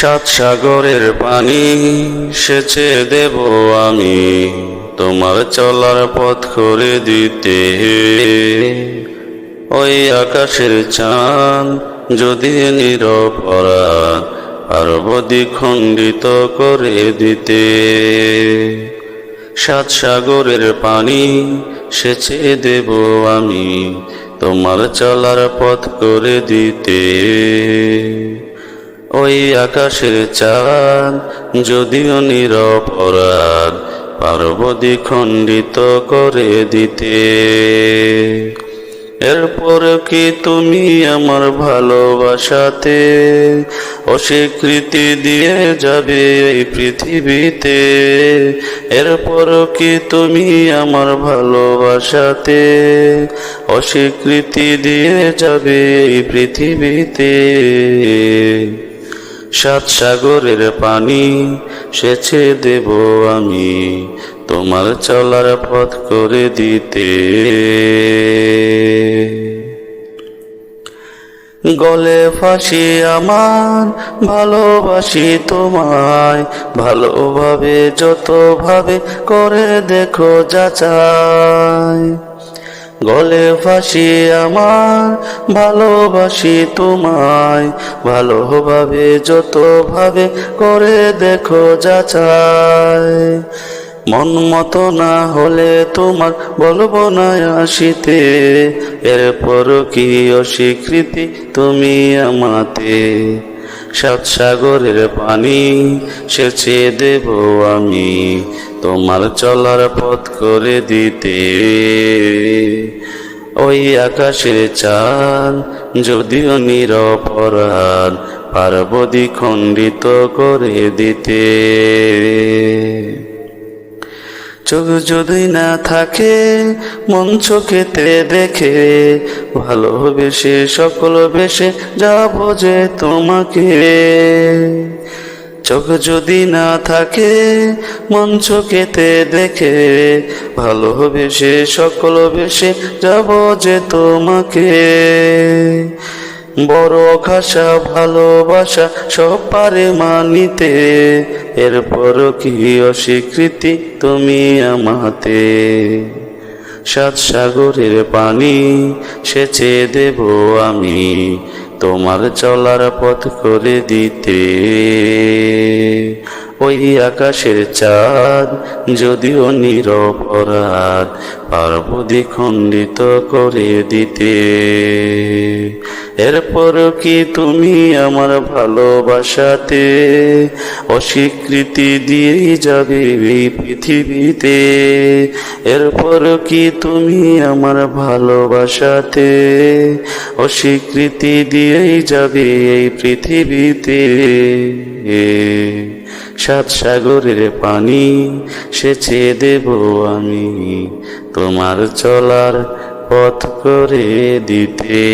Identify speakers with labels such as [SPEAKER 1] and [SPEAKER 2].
[SPEAKER 1] সাত সাগরের পানি সেচে দেব আমি। তোমার চলার পথ করে দিতে ওই আকাশের চাঁদ যদি নিরপরাধ পার্বতী খণ্ডিত করে দিতে। সাত সাগরের পানি সেচে দেব আমি, তোমার চলার পথ করে দিতে। ওই আকাশের চাঁদ যদিও নিরপরাধ পার্বতী খণ্ডিত করে দিতে। এরপর কি তুমি আমার ভালোবাসাতে অস্বীকৃতি দিয়ে যাবে এই পৃথিবীতে? এরপর কি তুমি আমার ভালোবাসাতে অস্বীকৃতি দিয়ে যাবে এই পৃথিবীতে? সাত সাগরের পানি সেছে দেব আমি তোমার চলার পথ করে দিতে। গলে ফাঁসি আমার, ভালোবাসি তোমায়। ভালোভাবে, যতভাবে করে দেখো যাচাই গলে ফাঁসি আমার, ভালোবাসি তোমায়। ভালোভাবে, যতভাবে করে দেখো যাচাই মন মতো না হলে তোমার বলব না আসিতে। এরপর কি অস্বীকৃতি তুমি আমাতে? সাত সাগরের পানি সেচে দেব আমি তোমার চলার পথ করে দিতে। ওই আকাশের চাঁদ যদিও নিরপরাধ পার্বতী খণ্ডিত করে দিতে। চোখ যদি না থাকে, মন চোখেতে দেখে ভালোবেসে সকল বেশে, যাব যে তোমাকে। চোখ যদি না থাকে, মন চোখেতে দেখে ভালোবেসে সকল বেশে, যাব যে তোমাকে। বড় খাসা ভালোবাসা, সব পারে মানিতে। এরপর কি অস্বীকৃতি তুমি আমাতে? সাত সাগরের পানি সেচে দেব আমি, তোমার চলার পথ করে দিতে। ওই আকাশের চাঁদ যদিও নিরপরাধ পার্বতী খণ্ডিত করে দিতে। এরপর কি তুমি আমার ভালোবাসাতে অস্বীকৃতি দিয়েই যাবে এই পৃথিবীতে? এরপর কি তুমি আমার ভালোবাসাতে অস্বীকৃতি দিয়েই যাবে এই পৃথিবীতে? সাত সাগরের পানি সেচে দেব আমি তোমার চলার পথ করে দিতে।